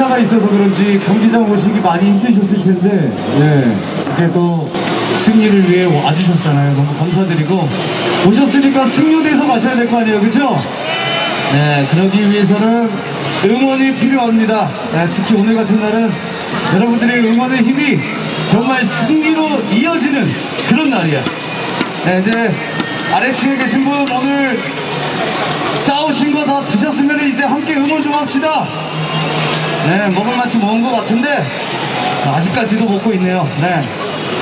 시차가 있어서 그런지 경기장 오시기 많이 힘드셨을 텐데, 예. 그래도 승리를 위해 와주셨잖아요. 너무 감사드리고. 오셨으니까 승료돼서 마셔야 될 거 아니에요. 그죠? 네, 그러기 위해서는 응원이 필요합니다. 네, 특히 오늘 같은 날은 여러분들의 응원의 힘이 정말 승리로 이어지는 그런 날이야. 네, 이제 아래층에 계신 분 오늘 싸우신 거 다 드셨으면 이제 함께 응원 좀 합시다. 네, 먹은 만치 먹은 것 같은데 아직까지도 먹고 있네요. 네,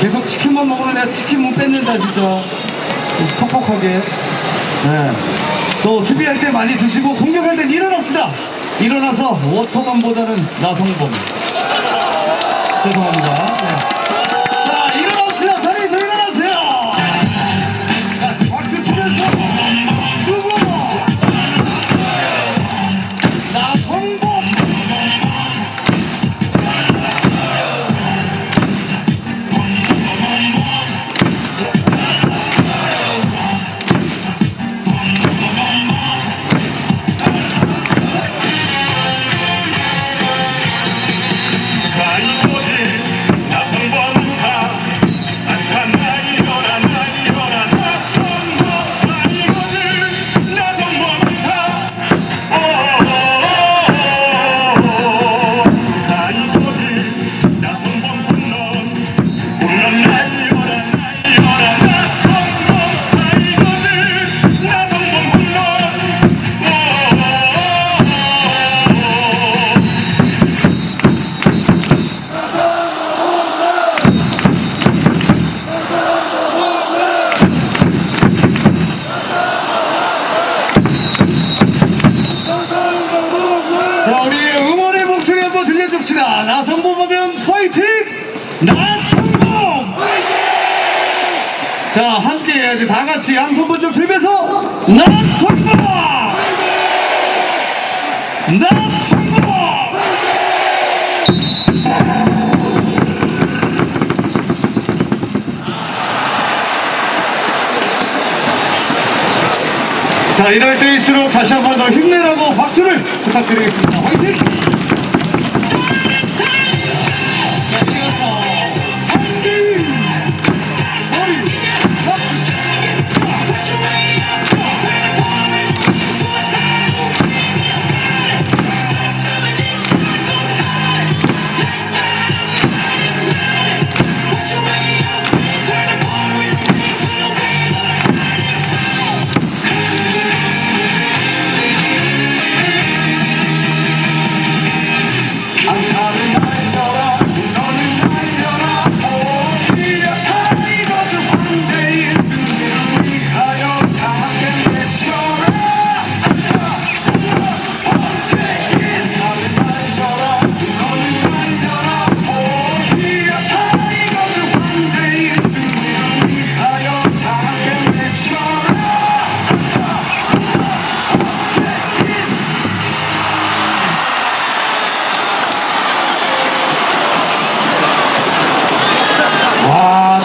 계속 치킨만 먹으면 내가 치킨 못 뺏는다 진짜. 퍽퍽하게. 네. 또 수비할 때 많이 드시고 공격할 땐 일어납시다. 일어나서 워터건보다는 나성범. 죄송합니다. 응원의 목소리 한번 들려줍시다. 나성범 하면 파이팅! 나성범! 자, 함께 해야지. 다 같이 양손 좀 들면서 나성범! 나성범! 자, 이럴 때일수록 다시 한 번 더 힘내라고 박수를 부탁드리겠습니다. 화이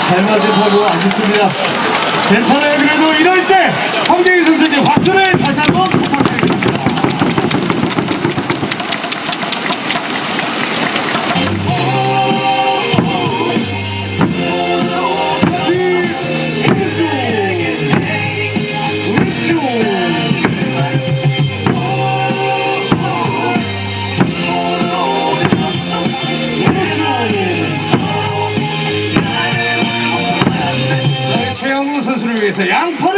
잘 맞은 버로 안 좋습니다. 괜찮아요. 그래도 이럴 때 황대희 선수님 박수를 다시 한번 부탁드리겠습니다. 沈阳碰